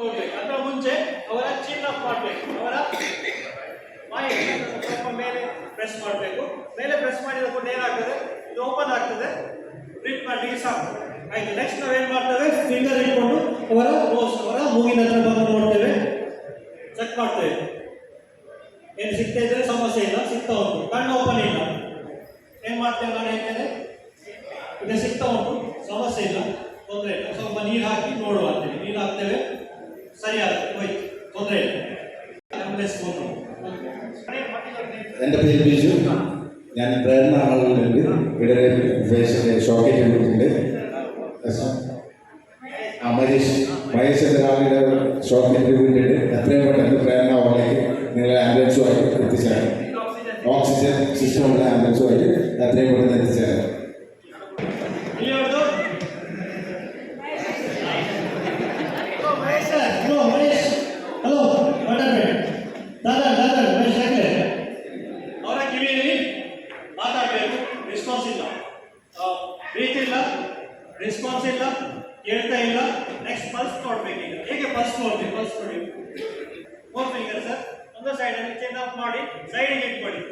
ಹೋಗ್ಬೇಕು ಅದರ ಮುಂಚೆ ಅವರ ಚಿನ್ನ ಮಾಡಬೇಕು. ಅವರ ಮಾಹಿತಿ ಸ್ವಲ್ಪ ಮೇಲೆ ಪ್ರೆಸ್ ಮಾಡಬೇಕು. ಮೇಲೆ ಪ್ರೆಸ್ ಮಾಡಿದ ಕೂಡ ಏನಾಗ್ತದೆ? ಇದು ಓಪನ್ ಆಗ್ತದೆ. ಪ್ರಿಂಟ್ ಮಾಡಲಿಕ್ಕೆ ಸಾಕು. ಆಯ್ತು ನೆಕ್ಸ್ಟ್ ನಾವೇನು ಮಾಡ್ತೇವೆ? ಫಿಂಗರ್ ಇಟ್ಕೊಂಡು ಅವರ ನೋಸ್ ಅವರ ಮೂಗಿನ ಹತ್ರ ಬಂದು ನೋಡ್ತೇವೆ. ಚೆಕ್ ಮಾಡ್ತೇವೆ. ಏನು ಸಿಗ್ತಾ ಇದ್ರೆ? ಸಮಸ್ಯೆ ಇಲ್ಲ. ಸಿಗ್ತಾ ಉಂಟು. ಕಣ್ಣು ಓಪನ್ ಇಲ್ಲ. ಏನು ಮಾಡ್ತೇವೆ ನಾನು ಹೇಳ್ತೇನೆ? ಈಗ ಸಿಗ್ತಾ ಉಂಟು. ಸಮಸ್ಯೆ ಇಲ್ಲ. ತೊಂದರೆ ಇಲ್ಲ. ಸ್ವಲ್ಪ ನೀರು ಹಾಕಿ ನೋಡುವ ಅಂತೇಳಿ ನೀರು ಹಾಕ್ತೇವೆ. എന്റെ പേര് ബിജു. ഞാൻ പ്രേരണ ആളുകളുണ്ട് ഇവിടെ ഷോക്കേറ്റ് കൊടുത്തിട്ടുണ്ട് മഹേഷ് മഹേഷ് എന്ന ആളുടെ ഷോക്കേറ്റ് വീട്ടിട്ട് എത്രയും പെട്ടെന്ന് പ്രേരണ ഹാളിലേക്ക് നിങ്ങളെ ആംബുലൻസുമായിട്ട് എത്തിച്ചേരാം. ഓക്സിജൻ സിസ്റ്റമുള്ള ആംബുലൻസുമായിട്ട് എത്രയും പെട്ടെന്ന് ಅವರ ಕಿವಿಯಲ್ಲಿ ಮಾತಾಡಬೇಕು. ರೆಸ್ಪಾನ್ಸ್ ಇಲ್ಲ. ಇಲ್ಲ. ರೆಸ್ಪಾನ್ಸ್ ಇಲ್ಲ. ಕೇಳ್ತಾ ಇಲ್ಲ. ನೆಕ್ಸ್ಟ್ ಪಲ್ಸ್ ನೋಡ್ಬೇಕು ಈಗ. ಹೇಗೆ ಪಲ್ಸ್ ನೋಡ್ಬೇಕು? ಪಲ್ಸ್ ಕೊಡಿ ಫೋರ್ ಫಿಂಗರ್ ಸರ್ ಒಂದು ಸೈಡಲ್ಲಿ ಚೇಂಜ್ ಅಪ್ ಮಾಡಿ ಸೈಡಿಗೆ ಇಟ್ಕೊಳ್ಳಿ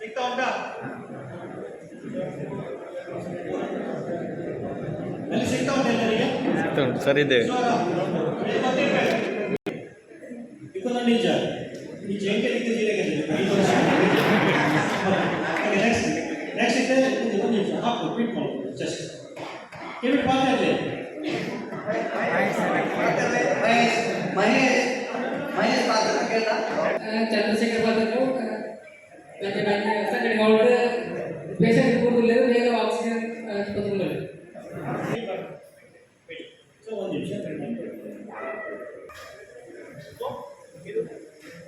ಸಿಗ್ತಾ ಉಂಟಾ? ಅಲ್ಲಿ ಸಿಗ್ತಾ ಉಂಟು ಎಲ್ಲರಿಗೆ? ಸರಿ ಇದ್ದೇವೆ ನೆಕ್ಸ್ಟ್ ನೆಕ್ಸ್ಟ್ ಇದೆ ಒಂದು ನಿಮಿಷ ಹಾಕು ರಿಪೀಟ್ ಮಾಡ್ಬೋದು ಜಸ್ಟ್ ಕಿವಿಟ್ ಪಾತ್ರೆ ಮಹೇಶ್ ಮಹೇಶ್ ಮಹೇಶ್ ಪಾತ್ರ ಕೇಳ ಚಂದ್ರಶೇಖರ್ ಪಾತ್ರರು ಕಡೆ ಅವ್ರು ಪೇಷಂಟ್ ಕೂಡಲೇ ಬೇಗ ಆಕ್ಸಿಜನ್ ತೊಗೊಂಡ್ಬಳಿ ಸೊ ಒಂದು ನಿಮಿಷ ಇದು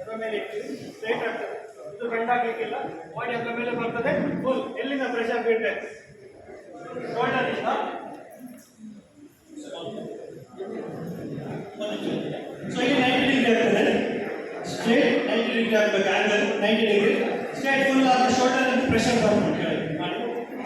ಅದರ ಮೇಲೆ ಇಟ್ಟು ಸ್ಟ್ರೈಟ್ ಆಗ್ತದೆ. ಇದು ಬೆಂಡ್ ಆಗಲಿಕ್ಕಿಲ್ಲ ಬಾಡಿ ಅದರ ಮೇಲೆ ಬರ್ತದೆ ಫುಲ್ ಎಲ್ಲಿಂದ ಪ್ರೆಷರ್ ಬೀಳ್ಬೇಕು ಶೋಲ್ಡರ್ ಇಂದ? ಸೊ ಇಲ್ಲಿ ನೈಂಟಿ ಡಿಗ್ರಿ ಆಗ್ತದೆ. ಸ್ಟ್ರೈಟ್ ನೈಂಟಿ ಡಿಗ್ರಿ ಆಗಬೇಕು angle ninety degree straight full ಆದರೆ ಶೋಲ್ಡರ್ ಪ್ರೆಷರ್ ಬರ್ತದೆ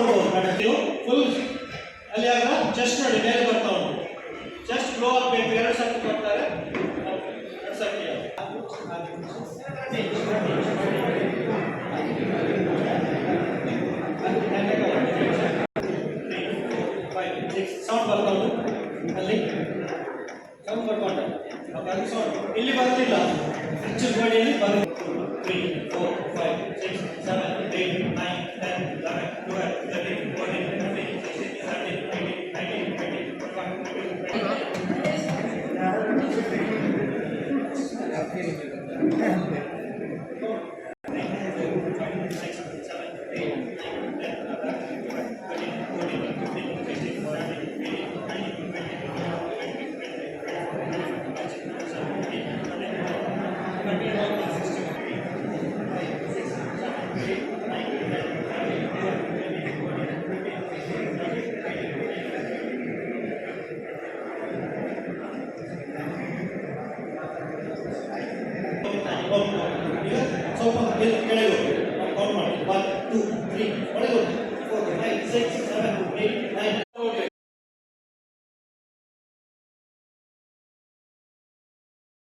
ಶ್ವಾಸ ಕೊಡ್ಬೋದು ಫುಲ್ ಅಲ್ಲಿ ಆಗ ಚೆಸ್ಟ್ ನೋಡಿ, ಮೇಲೆ ಬರ್ತಾ ಉಂಟು. ಚೆಸ್ಟ್ ಫ್ಲೋ ಆಗಬೇಕು, ಎರಡು ಸರ್ತಿ ಬರ್ತಾರೆ. ಎರಡು ಫೈವ್ ಸಿಕ್ಸ್ ಸೌಂಡ್ ಬರ್ತಾ ಉಂಟು. ಅಲ್ಲಿ. ಸೌಂಡ್ ಬರ್ಕೊಂಡು ಉಂಟು. ಸೌಂಡ್ ಇಲ್ಲಿ ಬರ್ತಿಲ್ಲ ಹೆಚ್ಚು ಬಾಡಿಯಲ್ಲಿ ಬರುತ್ತೆ ತ್ರೀ ಫೋರ್